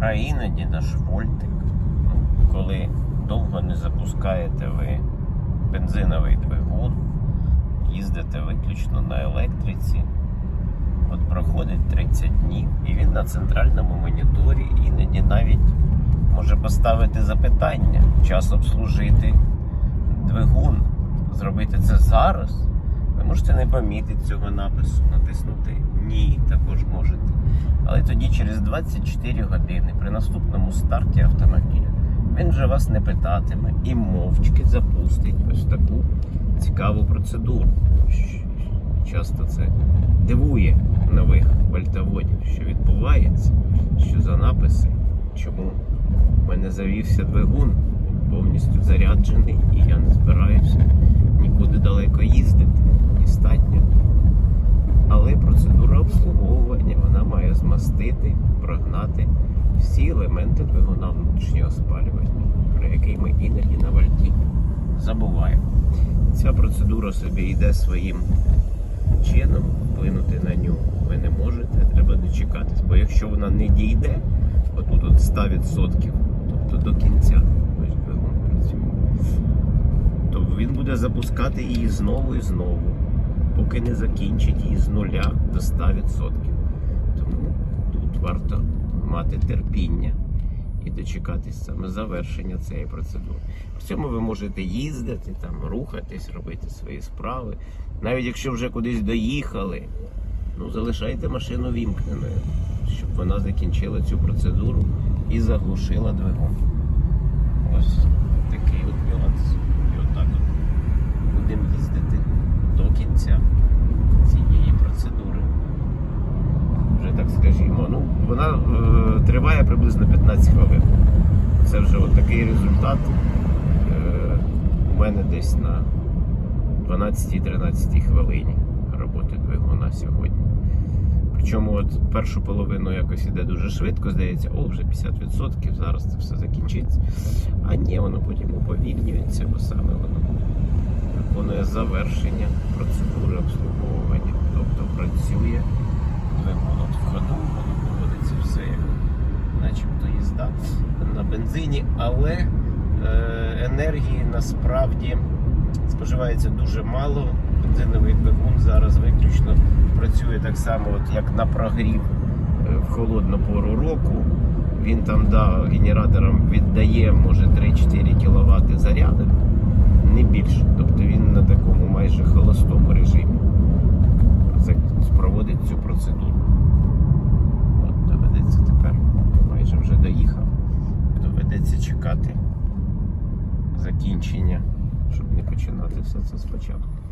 А іноді наш вольтик, ну, коли довго не запускаєте ви бензиновий двигун, їздите виключно на електриці. От проходить 30 днів, і він на центральному моніторі іноді навіть може поставити запитання, час обслужити двигун, зробити це зараз. Ви можете не помітити цього напису, натиснути Ні, також можете. Але тоді через 24 години при наступному старті автомобіля він вже вас не питатиме і мовчки запустить ось таку цікаву процедуру. Часто це дивує нових вольтоводів, що відбувається, що за написи, чому в мене завівся двигун, повністю заряджений, і я не збираюся нікуди далеко їздити. Достатньо. Але процедура обслуговування вона має змастити, прогнати всі елементи двигуна внутрішнього спалювання, про який ми іноді на вальті забуваємо. Ця процедура собі йде своїм чином, вплинути на нього ви не можете, треба дочекатись. Бо якщо вона не дійде, отут от 100%, тобто до кінця, ось двигун працює, то він буде запускати її знову і знову, поки не закінчить її з нуля до 100%. Тому тут варто мати терпіння і дочекатись саме завершення цієї процедури. В цьому ви можете їздити, там, рухатись, робити свої справи. Навіть якщо вже кудись доїхали, ну залишайте машину вімкненою, щоб вона закінчила цю процедуру і заглушила двигун. Ось такий от нюанс. І отак от будемо їздити до кінця цієї процедури. Вже так скажімо. Ну, вона е, триває приблизно 15 хвилин. Це вже от такий результат. Е, у мене десь на 12-13 хвилині роботи двигуна сьогодні. Причому от першу половину якось іде дуже швидко, здається, о, вже 50%, зараз це все закінчиться. А ні, воно потім уповільнюється, бо саме воно виконує завершення процедури обслуговування. Тобто працює двигун от в ходу, воно поводиться все як начебто їзда на бензині, але е, енергії насправді споживається дуже мало. Бензиновий двигун зараз виключно працює так само, от як на прогрів е, в холодну пору року. Він там да, генератором віддає може 3-4 кВт заряду, не більше. Тобто він на такому майже холостому режимі це- проводить цю процедуру. От доведеться тепер, майже вже доїхав. Доведеться чекати закінчення, щоб не починати все це спочатку.